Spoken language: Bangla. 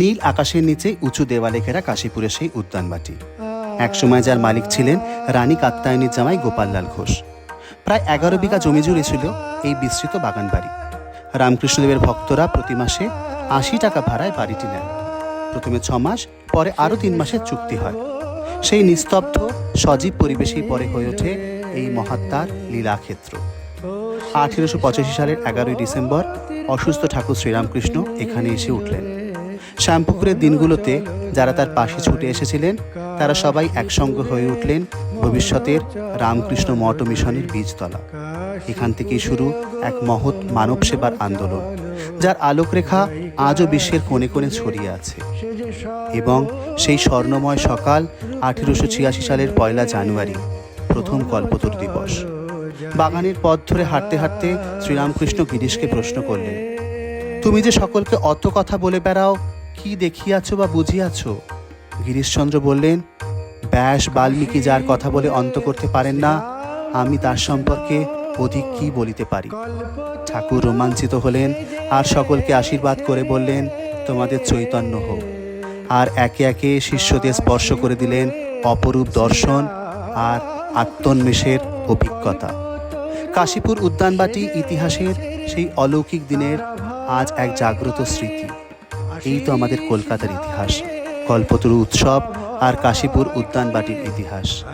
নীল আকাশের নিচে উঁচু দেওয়ালে ঘেরা কাশীপুরের সেই উদ্যানবাটি একসময় যার মালিক ছিলেন রানী কাত্তায়নীর জামাই গোপাললাল ঘোষ। প্রায় এগারো বিঘা জমি জুড়ে ছিল এই বিস্তৃত বাগান বাড়ি। রামকৃষ্ণদেবের ভক্তরা প্রতি মাসে আশি টাকা ভাড়ায় বাড়িটি নেন। প্রথমে ছ মাস পরে আরও তিন মাসের চুক্তি হয়। সেই নিস্তব্ধ সজীব পরিবেশেই পরে হয়ে ওঠে এই মহাত্মার লীলাক্ষেত্র। আঠেরোশো পঁচাশি সালের এগারোই ডিসেম্বর অসুস্থ ঠাকুর শ্রীরামকৃষ্ণ এখানে এসে উঠলেন। শ্যামপুকুরের দিনগুলোতে যারা তার পাশে ছুটে এসেছিলেন, তারা সবাই একসঙ্গে হয়ে উঠলেন ভবিষ্যতের রামকৃষ্ণ মঠ মিশনের বীজতলা। এখান থেকেই শুরু এক মহৎ মানব সেবার আন্দোলন, যার আলোকরেখা আজও বিশ্বের কোণে কোণে ছড়িয়ে আছে। এবং সেই স্বর্ণময় সকাল আঠেরোশো ছিয়াশি সালের পয়লা জানুয়ারি, প্রথম কল্পতরু দিবস। বাগানের পথ ধরে হাঁটতে হাঁটতে শ্রীরামকৃষ্ণ গিরিশকে প্রশ্ন করলেন, তুমি যে সকলকে অত কথা বলে বেড়াও কি দেখিয়াছ বা বুঝিয়াছ? গিরিশচন্দ্র বললেন, ব্যাস বাল্মীকি যার কথা বলে অন্ত করতে পারেন না, আমি তার সম্পর্কে অধিক কি বলিতে পারি? ঠাকুর রোমাঞ্চিত হলেন আর সকলকে আশীর্বাদ করে বললেন, তোমাদের চৈতন্য হোক। আর একে একে শিষ্যদের স্পর্শ করে দিলেন অপরূপ দর্শন আর আত্মন্বেষের অভিজ্ঞতা। কাশীপুর উদ্যানবাটি ইতিহাসের সেই অলৌকিক দিনের আজ এক জাগ্রত স্মৃতি। এই তো আমাদের কলকাতার ইতিহাস। কল্পতরু উৎসব আর কাশীপুর উদ্যানবাটির ইতিহাস।